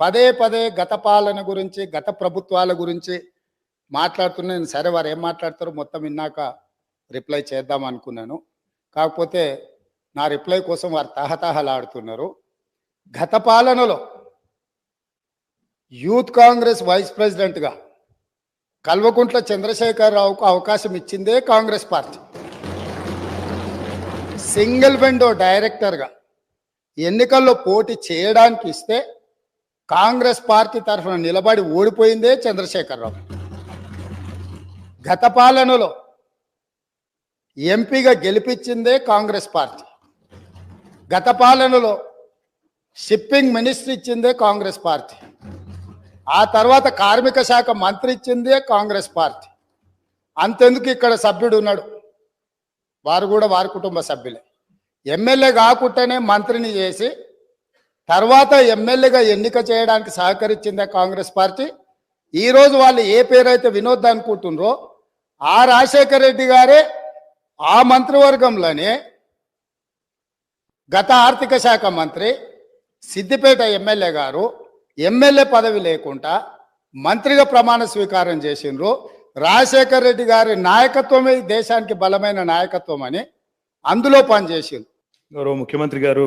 పదే పదే గత పాలన గురించి గత ప్రభుత్వాల గురించి మాట్లాడుతున్నా నేను సరే వారు ఏం మాట్లాడతారో మొత్తం విన్నాక రిప్లై చేద్దాం అనుకున్నాను. కాకపోతే నా రిప్లై కోసం వారు తహతహలాడుతున్నారు. గత పాలనలో యూత్ కాంగ్రెస్ వైస్ ప్రెసిడెంట్గా కల్వకుంట్ల చంద్రశేఖరరావుకు అవకాశం ఇచ్చిందే కాంగ్రెస్ పార్టీ. సింగిల్ విండో డైరెక్టర్గా ఎన్నికల్లో పోటీ చేయడానికి ఇస్తే కాంగ్రెస్ పార్టీ తరఫున నిలబడి ఓడిపోయిందే చంద్రశేఖరరావు. గత పాలనలో ఎంపీగా గెలిపించిందే కాంగ్రెస్ పార్టీ. గత పాలనలో షిప్పింగ్ మినిస్టర్ ఇచ్చిందే కాంగ్రెస్ పార్టీ. ఆ తర్వాత కార్మిక శాఖ మంత్రి ఇచ్చిందే కాంగ్రెస్ పార్టీ. అంతెందుకు ఇక్కడ సభ్యుడు ఉన్నాడు? వారు కూడా వారి కుటుంబ సభ్యులే. ఎమ్మెల్యే కాకుండానే మంత్రిని చేసి తర్వాత ఎమ్మెల్యేగా ఎన్నిక చేయడానికి సహకరించిందే కాంగ్రెస్ పార్టీ. ఈరోజు వాళ్ళు ఏ పేరైతే వినోద్ అనుకుంటున్నారో ఆ రాజశేఖర రెడ్డి గారే ఆ మంత్రివర్గంలోనే గత ఆర్థిక శాఖ మంత్రి సిద్దిపేట ఎమ్మెల్యే గారు ఎమ్మెల్యే పదవి లేకుండా మంత్రిగా ప్రమాణ స్వీకారం చేసిండ్రు. రాజశేఖర్ రెడ్డి గారి నాయకత్వమే దేశానికి బలమైన నాయకత్వం అని అందులో పనిచేసింది గౌరవ ముఖ్యమంత్రి గారు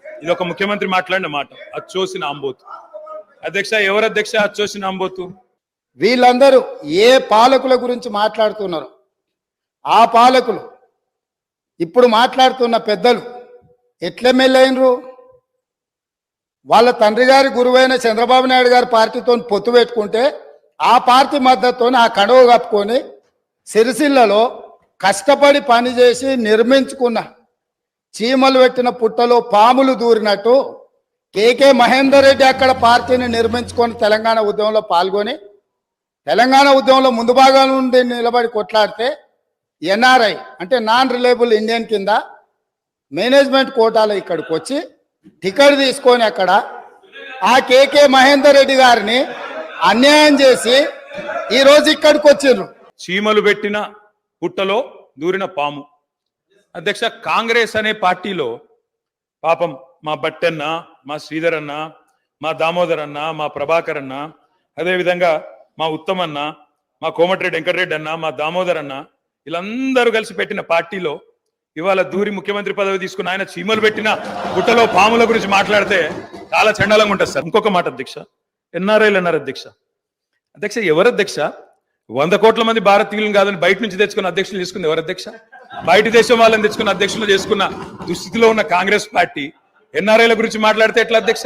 ఇది ఒక ముఖ్యమంత్రి మాట్లాడిన మాట అచ్చోసిన ఆంబోతు అధ్యక్ష ఎవరు అధ్యక్ష? అచ్చోసిన ఆంబోతు వీళ్ళందరూ ఏ పాలకుల గురించి మాట్లాడుతున్నారు? ఆ పాలకులు ఇప్పుడు మాట్లాడుతున్న పెద్దలు ఎట్లెమ్మెల్యేనరు వాళ్ళ తండ్రి గారి గురువైన చంద్రబాబు నాయుడు గారి పార్టీతో పొత్తు పెట్టుకుంటే ఆ పార్టీ మద్దతుతో ఆ కడవ కప్పుకొని సిరిసిల్లలో కష్టపడి పనిచేసి నిర్మించుకున్న చీమలు పెట్టిన పుట్టలో పాములు దూరినట్టు కేకే మహేందర్ రెడ్డి అక్కడ పార్టీని నిర్మించుకొని తెలంగాణ ఉద్యమంలో పాల్గొని తెలంగాణ ఉద్యమంలో ముందు భాగం నుండి నిలబడి కొట్లాడితే ఎన్ఆర్ఐ అంటే నాన్ రిలయబుల్ ఇండియన్ కింద మేనేజ్మెంట్ కోటాలో ఇక్కడికి వచ్చి టికెట్ తీసుకొని అక్కడ ఆ కేకే మహేందర్ రెడ్డి గారిని అన్యాయం చేసి ఈరోజు ఇక్కడికి వచ్చిర్రు. చీమలు పెట్టిన పుట్టలో దూరిన పాము. అధ్యక్ష కాంగ్రెస్ అనే పార్టీలో పాపం మా బట్టన్న మా శ్రీధర్ అన్న మా దామోదర్ అన్న మా ప్రభాకర్ అన్న అదేవిధంగా మా ఉత్తమన్న మా కోమటిరెడ్డి వెంకటరెడ్డి అన్న మా దామోదర్ అన్న వీళ్ళందరూ కలిసి పెట్టిన పార్టీలో ఇవాళ దూరి ముఖ్యమంత్రి పదవి తీసుకున్న ఆయన చీమలు పెట్టిన గుట్టలో పాముల గురించి మాట్లాడితే చాలా చండాలంగా ఉంటుంది సార్. ఇంకొక మాట అధ్యక్ష ఎన్ఆర్ఐలు అన్నారు అధ్యక్ష. అధ్యక్ష ఎవరు అధ్యక్ష? వంద కోట్ల మంది భారతీయులను కాదని బయట నుంచి తెచ్చుకున్న అధ్యక్షులు తీసుకుంది ఎవరు అధ్యక్ష? బయట దేశం వాళ్ళని తెచ్చుకున్న అధ్యక్షులు చేసుకున్న దుస్థితిలో ఉన్న కాంగ్రెస్ పార్టీ ఎన్ఆర్ఐల గురించి మాట్లాడితే ఎట్లా అధ్యక్ష?